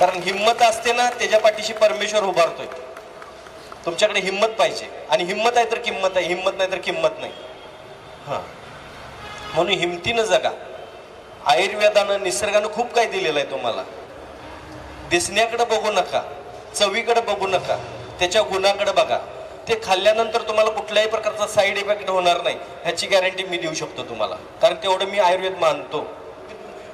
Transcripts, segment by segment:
कारण हिंमत असते ना त्याच्या पाठीशी परमेश्वर उभारतोय. तुमच्याकडे हिंमत पाहिजे. आणि हिंमत आहे तर किंमत आहे हिंमत नाही तर किंमत नाही. हां. म्हणून हिमतीनं जगा. आयुर्वेदानं निसर्गानं खूप काही दिलेलं आहे तुम्हाला. दिसण्याकडे बघू नका चवीकडे बघू नका त्याच्या गुणाकडे बघा. ते खाल्ल्यानंतर तुम्हाला कुठल्याही प्रकारचा साईड इफेक्ट होणार नाही. ह्याची गॅरंटी मी देऊ शकतो तुम्हाला. कारण तेवढं मी आयुर्वेद मानतो.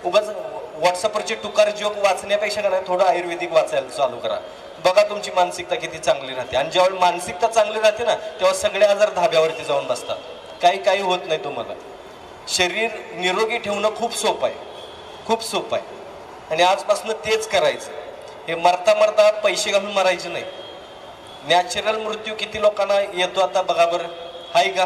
उगाच व्हॉट्सअपवरचे टुकार जोक वाचण्यापेक्षा का नाही थोडं आयुर्वेदिक वाचायला चालू करा. बघा तुमची मानसिकता किती चांगली राहते. आणि ज्यावेळी मानसिकता चांगली राहते ना तेव्हा सगळे आजार धाब्यावरती जाऊन बसतात. काही काही होत नाही तुम्हाला. शरीर निरोगी ठेवणं खूप सोपं आहे. खूप सोपं आहे. आणि आजपासून तेच करायचं. हे मरता मरता पैसे घालून मरायचे नाही. नॅचरल मृत्यू किती लोकांना येतो आता बघा बरं. हाय का?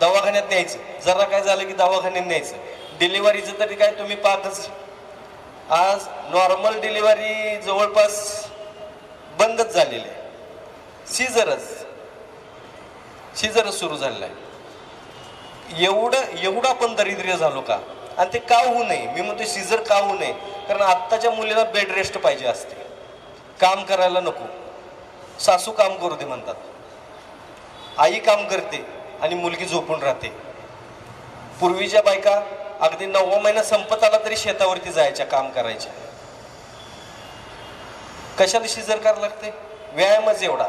दवाखान्यात न्यायचं. जरा काय झालं की दवाखान्यात न्यायचं. डिलिव्हरीचं तरी काय तुम्ही पाहतच आज नॉर्मल डिलिव्हरी जवळपास बंदच झालेली आहे. सीझरच सीझरच सुरू झालेलं आहे. एवढं एवढं आपण दरिद्र्य झालो का? आणि ते का होऊ नये? मी म्हणतो सीझर का होऊ नये? कारण आत्ताच्या मुलीला बेड रेस्ट पाहिजे असते. काम करायला नको. सासू काम करू दे म्हणतात. आई काम करते आणि मुलगी झोपून राहते. पूर्वीच्या बायका अगदी नववा महिना संपत आला तरी शेतावरती जायच्या काम करायच्या. कशाला शिजर करायला लागते? व्यायामच एवढा.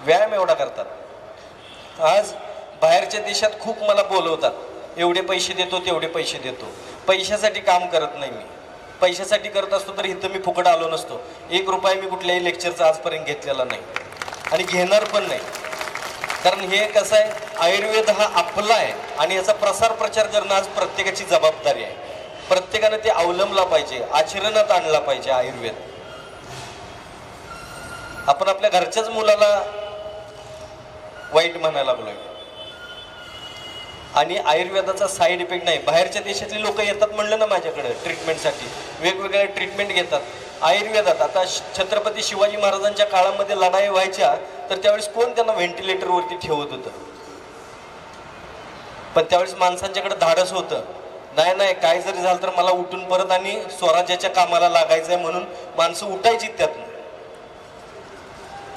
व्यायाम एवढा करतात. आज बाहेरच्या देशात खूप मला बोलवतात. एवढे पैसे देतो तेवढे पैसे देतो. पैशासाठी काम करत नाही मी. पैशासाठी करत असतो तर इथं मी फुकट आलो नसतो. एक रुपया मी कुठल्याही लेक्चरचा आजपर्यंत घेतलेला नाही. आणि घेणार पण नाही. कारण हे कसं आहे आयुर्वेद हा आपला आहे आणि याचा प्रसार प्रचार करणं आज प्रत्येकाची जबाबदारी आहे. प्रत्येकानं ते अवलंबला पाहिजे आचरणात आणला पाहिजे आयुर्वेद. आपण आपल्या घरच्याच मुलाला वाईट म्हणायला लागलोय. आणि आयुर्वेदाचा साईड इफेक्ट नाही. बाहेरच्या देशातली लोक येतात म्हणलं ना माझ्याकडे ट्रीटमेंटसाठी वेगवेगळ्या ट्रीटमेंट घेतात. आयुर्वेदात आता छत्रपती शिवाजी महाराजांच्या काळामध्ये लढाई व्हायच्या तर त्यावेळेस कोण त्यांना व्हेंटिलेटरवरती ठेवत होतं? पण त्यावेळेस माणसांच्याकडे धाडस होतं. नाही नाही काय जरी झालं तर मला उठून परत आणि स्वराज्याच्या कामाला लागायचंय म्हणून माणसं उठायची त्यातनं.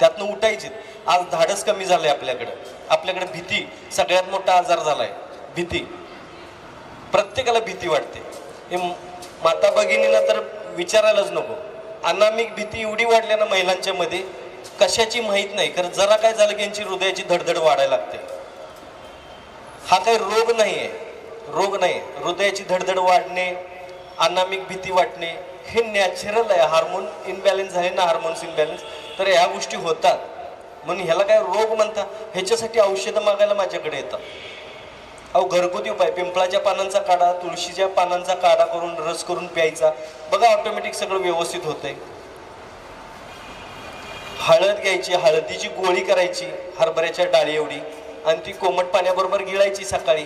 त्यातनं उठायची आज धाडस कमी झालंय आपल्याकडे. आपल्याकडे भीती. सगळ्यात मोठा आजार झालाय. भीती. प्रत्येकाला भीती वाटते. हे माता भगिनीला तर विचारायलाच नको. अनामिक भीती एवढी वाढल्या ना महिलांच्या मध्ये कशाची माहीत नाही कारण जरा काय झालं की यांची हृदयाची धडधड वाढायला लागते. हा काही रोग नाही आहे रोग नाही हृदयाची धडधड वाढणे अनामिक भीती वाटणे हे नॅचरल आहे. हार्मोन इनबॅलेन्स झाले ना हार्मोन्स इनबॅलन्स तर ह्या गोष्टी होतात. म्हणून ह्याला काय रोग म्हणता ह्याच्यासाठी औषधं मागायला माझ्याकडे येतात. अहो घरगुती उपाय. पिंपळाच्या पानांचा काढा तुळशीच्या पानांचा काढा करून रस करून प्यायचा. बघा ऑटोमॅटिक सगळं व्यवस्थित होतंय. हळद घ्यायची हळदीची गोळी करायची हरभऱ्याच्या डाळी एवढी आणि ती कोमट पाण्याबरोबर गिळायची सकाळी.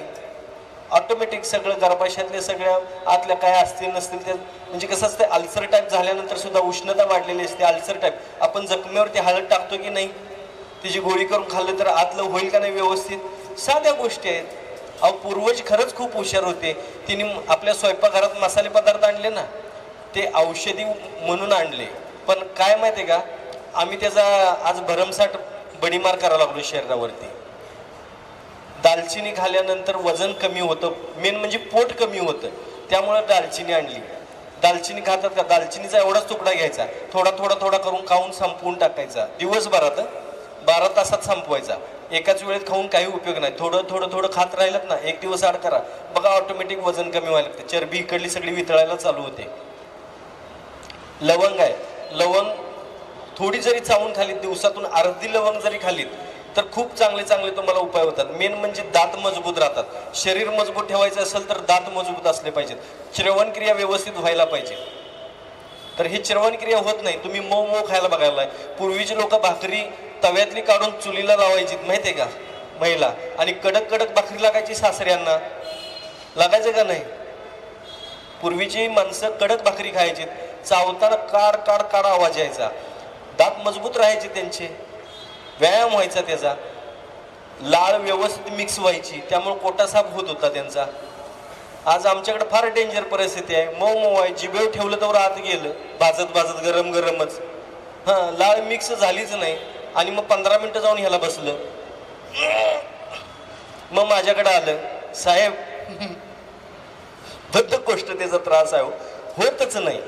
ऑटोमॅटिक सगळं गर्भाशयातल्या सगळ्या आतल्या काय असतील नसतील त्या म्हणजे कसं असतं अल्सर टाईप झाल्यानंतर सुद्धा उष्णता वाढलेली असते अल्सर टाईप आपण जखमेवरती हळद टाकतो की नाही तिची गोळी करून खाल्लं तर आतलं होईल का नाही व्यवस्थित? साध्या गोष्टी आहेत. अहो पूर्वज खरंच खूप हुशार होते. तिने आपल्या स्वयंपाकघरात मसाले पदार्थ आणले ना ते औषधी म्हणून आणले. पण काय माहिती आहे का? आम्ही त्याचा आज भरमसाठ बडीमार करायला लागलो शरीरावरती. दालचिनी खाल्ल्यानंतर वजन कमी होतं. मेन म्हणजे पोट कमी होतं. त्यामुळं दालचिनी आणली. दालचिनी खातात का? दालचिनीचा एवढाच तुकडा घ्यायचा. थोडा थोडा थोडा करून खाऊन संपवून टाकायचा. दिवसभरात बारा तासात संपवायचा. एकाच वेळेत खाऊन काही उपयोग नाही. थोडं थोडं थोडं खात राहिलं ना एक दिवस आड करा. बघा ऑटोमॅटिक वजन कमी व्हायला लागतं. चरबी इकडली सगळी वितळायला चालू होते. लवंग आहे. लवंग थोडी जरी चावून खालीत दिवसातून अर्धी लवंग जरी खालीत तर खूप चांगले चांगले तुम्हाला उपाय होतात. मेन म्हणजे दात मजबूत राहतात. शरीर मजबूत ठेवायचं असेल तर दात मजबूत असले पाहिजेत. श्रवणक्रिया व्यवस्थित व्हायला पाहिजे. तर ही श्रवणक्रिया होत नाही. तुम्ही मऊ मऊ खायला बघायला पूर्वीचे लोक भाकरी तव्यातली काढून चुलीला लावायची माहितीये का? महिला. आणि कडक कडक भाकरी लागायची सासऱ्यांना. लागायचं का नाही? पूर्वीची माणसं कडक भाकरी खायची चावताना काड काड काड आवाज यायचा. दात मजबूत राहायचे त्यांचे. व्यायाम व्हायचा त्याचा. लाळ व्यवस्थित मिक्स व्हायची. त्यामुळे पोटासाप होत होता त्यांचा. आज आमच्याकडे फार डेंजर परिस्थिती आहे. मऊ मऊ आहे. जिभेव ठेवलं तर आत गेलं. भाजत भाजत गरम गरमच. हां लाळ मिक्स झालीच नाही. आणि मग पंधरा मिनटं जाऊन ह्याला बसलं. मग माझ्याकडे आलं. साहेब धद्द गोष्ट त्याचा त्रास आहे हो. होतच नाही.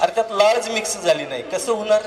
अरे त्यात लाळच मिक्स झाली नाही. कसं होणार?